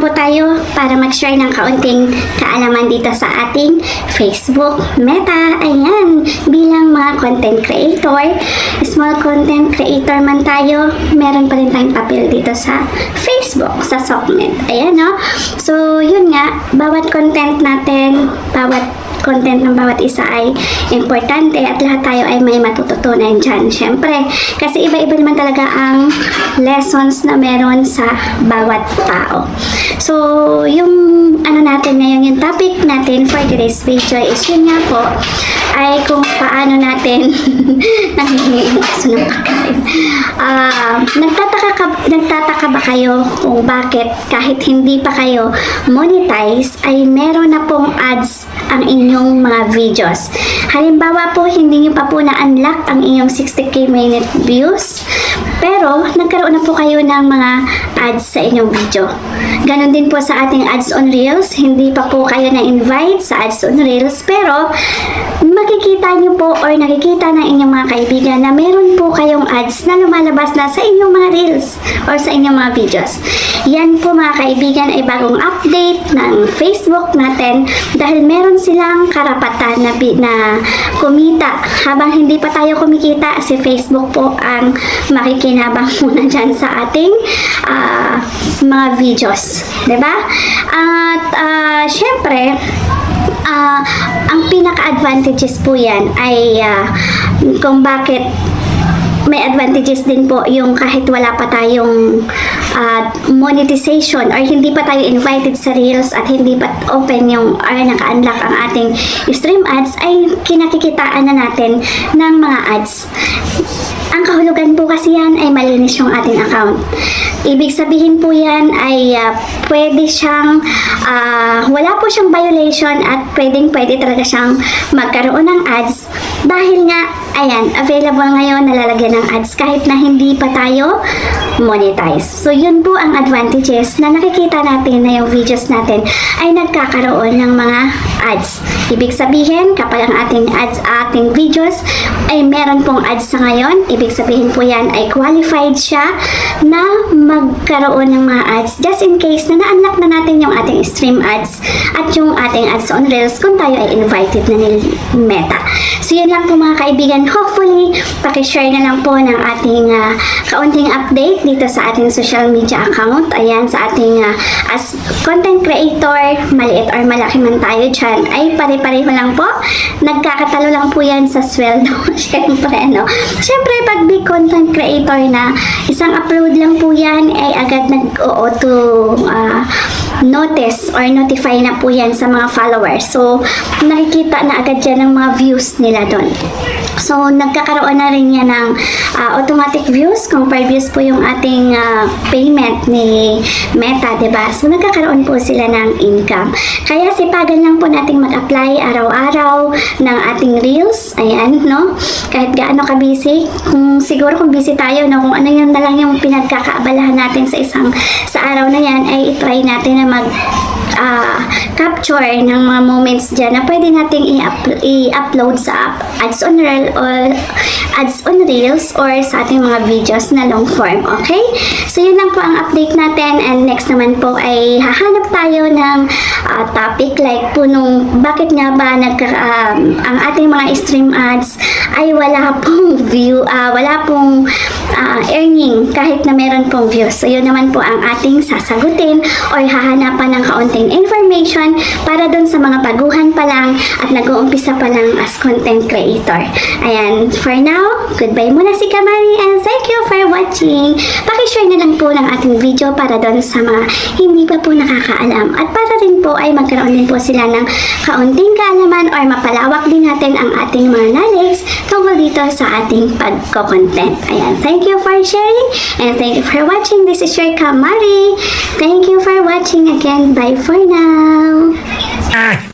po tayo para mag-share ng kaunting kaalaman dito sa ating Facebook Meta. Ayan, bilang mga content creator, small content creator man tayo, meron pa rin tayong papel dito sa Facebook, sa Socknet. Ayan, no? So, yun nga, bawat content natin, bawat content ng bawat isa ay importante at lahat tayo ay may matututunan dyan. Siyempre, kasi iba-iba naman talaga ang lessons na meron sa bawat tao. So, yung ano natin ngayon, yung topic natin for today's video is yun nga po, ay kung paano natin nangihingi ng ng pagkain. Ah, nagtataka, ka, nagtataka ba kayo kung bakit kahit hindi pa kayo monetize ay meron na pong ads ang inyong mga videos. Halimbawa po, hindi nyo pa po na-unlock ang inyong 60k minute views, pero nagkaroon na po kayo ng mga ads sa inyong video. Ganon din po sa ating ads on Reels, hindi pa po kayo na-invite sa ads on Reels, pero makikita nyo po or nakikita ng inyong mga kaibigan na meron po kayong ads na lumalabas na sa inyong mga Reels or sa inyong mga videos. Yan po mga kaibigan ay bagong update ng Facebook natin dahil meron silang karapatan na, na kumita. Habang hindi pa tayo kumikita, si Facebook po ang makikinabang muna dyan sa ating ah, mga videos. ba? At ah, syempre, ah, ang pinaka-advantages po yan ay ah, kung bakit may advantages din po yung kahit wala pa tayong ah, monetization or hindi pa tayo invited sa Reels at hindi pa open yung or naka-unlock ang ating stream ads ay kinakikitaan na natin ng mga ads. Ang kahulugan po kasi yan ay malinis yung ating account. Ibig sabihin po yan ay ah, pwede siyang, ah, wala po siyang violation at pwedeng pwede talaga siyang magkaroon ng ads dahil nga, ayan, available ngayon nalalagyan ng ads kahit na hindi pa tayo monetize. So, yun po ang advantages na nakikita natin na yung videos natin ay nagkakaroon ng mga ads. Ibig sabihin, kapag ang ating ads, ating videos ay meron pong ads sa ngayon, ibig sabihin po yan ay qualified siya na magkaroon ng mga ads just in case na na-unlock na natin yung ating stream ads at yung ating ads on Reels kung tayo ay invited na ni Meta. So, yun lang po mga kaibigan. Hopefully, pakishare na lang po ng ating ah, kaunting update dito sa ating social media account. Ayan, sa ating ah, as content creator, maliit or malaki man tayo dyan, ay pare-pareho lang po. Nagkakatalo lang po yan sa sweldo. Siyempre, ano. Siyempre, pag big content creator na, isang upload lang po yan, ay agad nag-auto ah, notice or notify na po yan sa mga followers. So, nakikita na agad yan ng mga views nila doon. So, nagkakaroon na rin yan ng ah, automatic views. Kung per views po yung ating ah, payment ni Meta, ba? So, nagkakaroon po sila ng income. Kaya sipagan lang po nating mag-apply araw-araw ng ating reels. Ayan, no? Kahit gaano ka busy, kung siguro kung busy tayo, no, kung ano yun na lang yung pinagkakaabalahan natin sa isang sa araw na yan, ay itry natin na mag ah, capture ng mga moments dyan na pwede nating i-up- i-upload sa app, ads on reel or ads on reels or sa ating mga videos na long form, okay? So yun lang po ang update natin and next naman po ay hahanap tayo ng ah, topic like po nung bakit nga ba nagka, um, ang ating mga stream ads ay wala pong view, ah, wala pong ah, earning kahit na meron pong views. So yun naman po ang ating sasagutin or hahanapan ng kaunting information para dun sa mga baguhan pa lang at nag-uumpisa pa lang as content creator. Ayan, for now, goodbye muna si Kamari and thank you for watching. Pakishare na lang po ng ating video para dun sa mga hindi pa po nakakaalam at para rin po ay magkaroon din po sila ng kaunting kaalaman or mapalawak din natin ang ating mga knowledge tungkol dito sa ating pagko-content. Ayan, thank you for sharing and thank you for watching. This is your Kamari. Thank you for watching again. Bye for now. Ah!